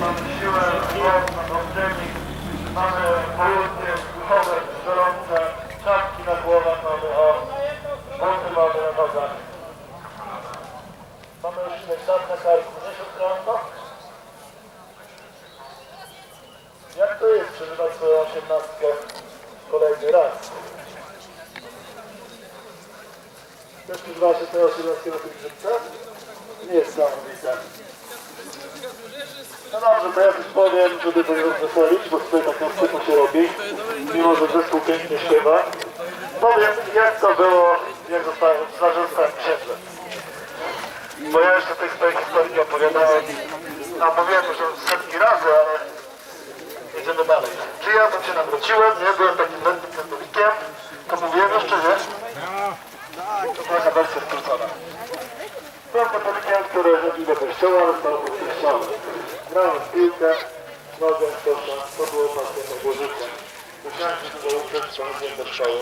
mamy siłę, moc, optymizm, mamy południe, duchowe, gorące, czapki na głowach mamy, o, buty mamy na nogach. Mamy już śmieszak na karku, nie siostrzanko? Jak to jest przeżywać swoją osiemnastkę kolejny raz? Też przeżywacie tę osiemnastkę na tych grzybcach? Nie jest samowite. Dobrze, to ja coś powiem, żeby to nie rozweselić, bo tutaj tak na wstydu się robi, mimo że zespół pięknie śpiewa. Powiem, jak to było, jak zostałem, zarządzałem księdzem. Bo ja jeszcze tej swojej historii opowiadałem, a mówiłem już setki razy, ale jedziemy dalej. Przyjechałem się nawróciłem, nie byłem takim mętnym katolikiem, to mówiłem jeszcze, nie? To była ta wersja skrócona. Byłem katolikiem, który chodził do kościoła, ale stał pod kościołem. W piłkę, nogę kosza, to było życia. Musiałem się tego uczyć, chodziłem do szkoły.